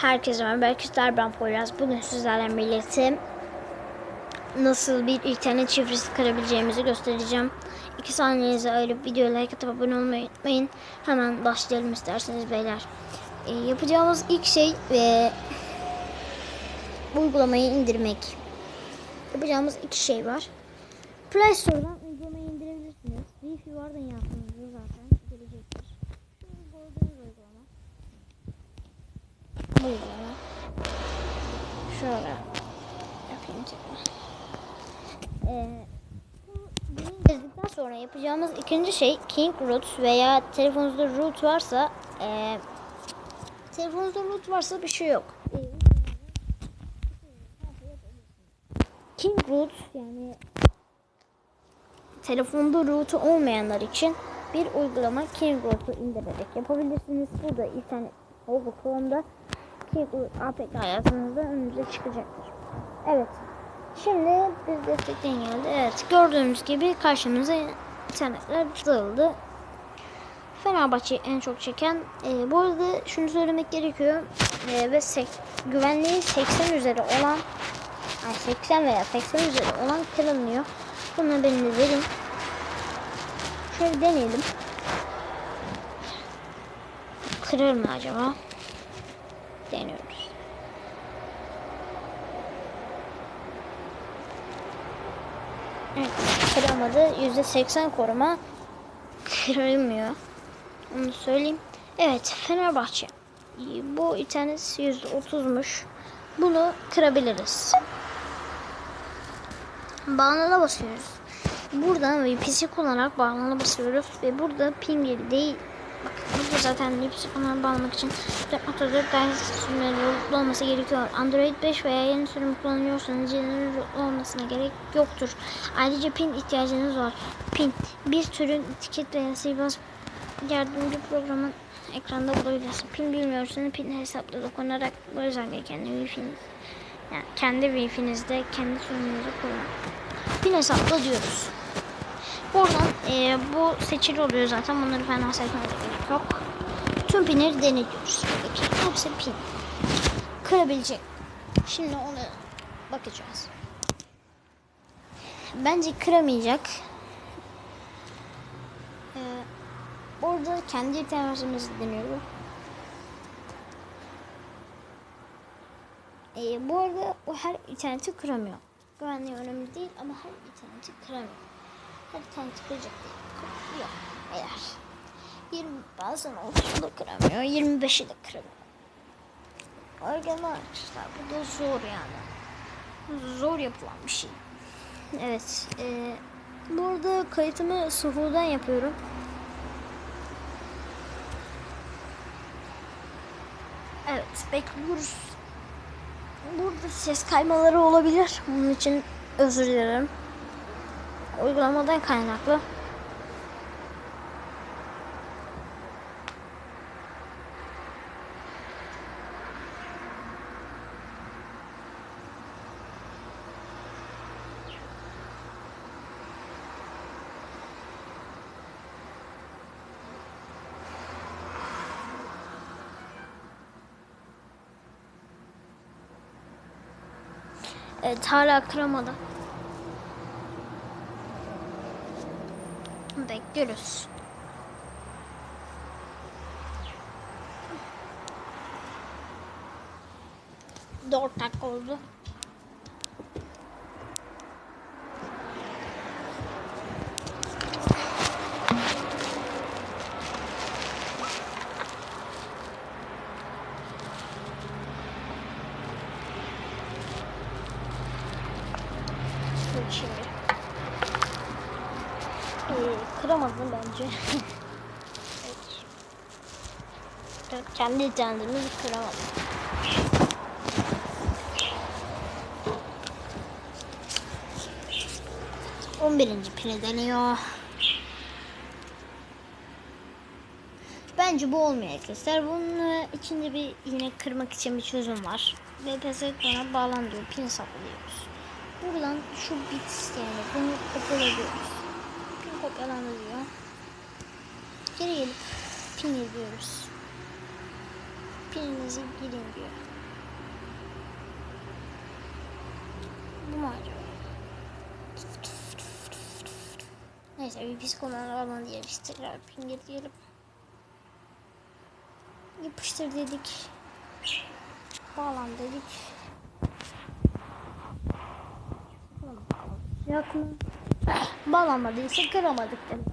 Herkese merhaba. Arkadaşlar ben Poyraz. Bugün sizlerle birlikte nasıl bir internet şifresi kırabileceğimizi göstereceğim. 2 saniyenize ayırıp videoya like atıp abone olmayı unutmayın. Hemen başlayalım isterseniz beyler. Ee, yapacağımız ilk şey ve uygulamayı indirmek. Yapacağımız iki şey var. Play Store'dan uygulamayı indirebilirsiniz. Wi-Fi vardı yaptığınızda zaten gelecektir. Şimdi gördüğünüz uygulama. Bu uygulama. Şöyle yapayım tekrar. Ee, indirdikten sonra yapacağımız ikinci şey King Root veya telefonunuzda root varsa ee, telefonunuzda root varsa bir şey yok. King Root yani telefonda root'u olmayanlar için bir uygulama King Root'u indirerek yapabilirsiniz. Burada internet Google Chrome'da Root APK yazınızda önünüze çıkacaktır. Evet. Şimdi biz destekten geldi. Evet. Gördüğünüz gibi karşımıza internetler dağıldı. Fenerbahçe en çok çeken. E, bu arada şunu söylemek gerekiyor. E, ve sek- güvenliği 80 üzeri olan yani 80 veya 80 üzeri olan kırılmıyor. Bunu haberini verin. Şöyle deneyelim. Kırır mı acaba? Deniyoruz. Evet, kıramadı. %80 koruma kırılmıyor. Onu söyleyeyim. Evet, Fenerbahçe. Bu internet %30'muş. Bunu kırabiliriz. Bağlana basıyoruz. Buradan VPC kullanarak bağlana basıyoruz ve burada ping yeri değil. Burada zaten VPC kullanarak bağlamak için 4.4 ders sürümleri olması gerekiyor. Android 5 veya yeni sürüm kullanıyorsanız yeni olmasına gerek yoktur. Ayrıca pin ihtiyacınız var. Pin bir türün etiket veya sihirbaz yardımcı programın ekranda bulabilirsin. Pin bilmiyorsanız pin hesapla dokunarak bu özelliği kendi wifi'niz yani kendi wifi'nizde kendi sürümünüzü kullanın. Pin hesapla diyoruz. Buradan e, bu seçili oluyor zaten. Bunları fena seçmeye gerek yok. Tüm pinleri deniliyoruz. Peki hepsi pin. Kırabilecek. Şimdi ona bakacağız. Bence kıramayacak. Ee, orada kendi internetimizde deniyorum. Ee, bu arada o her interneti kıramıyor. Güvenliği önemli değil ama her interneti kıramıyor. İnterneti kıracak değil. Yok. Eğer. 20 bazen 30'u da kıramıyor. 25'i de kıramıyor. Organ arkadaşlar bu da zor yani. Zor yapılan bir şey. Evet. E, bu arada kayıtımı sıfırdan yapıyorum. Evet bekliyoruz. Burada ses kaymaları olabilir. Bunun için özür dilerim. Uygulamadan kaynaklı. Evet hala kıramadı. Bekliyoruz. Dört dakika oldu. Dur şimdi. Ee, kıramadım bence. Kendi internetimi kıramadım. On birinci pine deniyor. Bence bu olmuyor arkadaşlar. Bunun içinde bir yine kırmak için bir çözüm var. VPS ekrana bağlan. Pin saklıyoruz. Buradan şu bit yani bunu kopyalıyoruz. Kopyalandı diyor. Geri gelip pin ediyoruz. Pirinizi girin diyor. Bu mu acaba? Neyse bir psikoman alan diye biz tekrar pin diyelim. Yapıştır dedik. Bağlan dedik. Mu? Bağlanmadıysa kıramadık demek.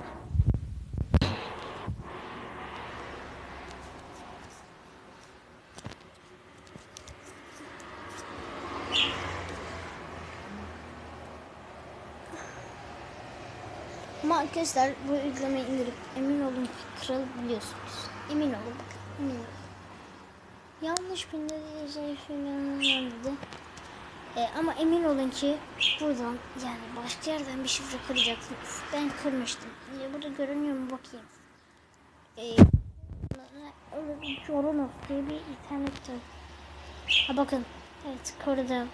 Ama arkadaşlar bu uygulamayı indirip emin olun kırabiliyorsunuz. Emin olun bakın emin olun. Yanlış binde şey falan dedi. E, ama emin olun ki buradan yani başka yerden bir şifre kıracaksınız. Ben kırmıştım. E, burada görünüyor mu bakayım. E, Joronos diye bir internet. Ha bakın. Evet kırdım.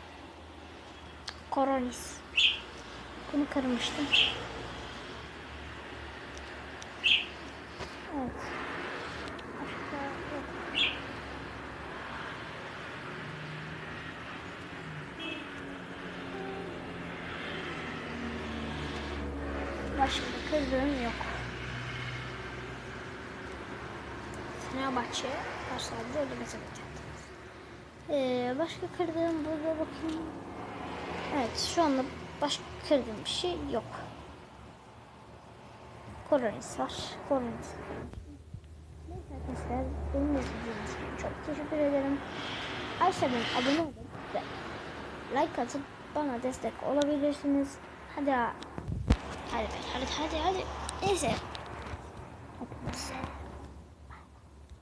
Koronis. Bunu kırmıştım. Evet. Başka kırdığım yok. Fenerbahçe karşılarda öyle mesela ee, başka kırdığım burada bakayım. Evet şu anda başka kırdığım bir şey yok. Koronis var. Koronis. Neyse arkadaşlar benim izlediğiniz için çok teşekkür ederim. Aşağıdan abone olun ve like atıp bana destek olabilirsiniz. Hadi ha- hadi hadi hadi hadi. Neyse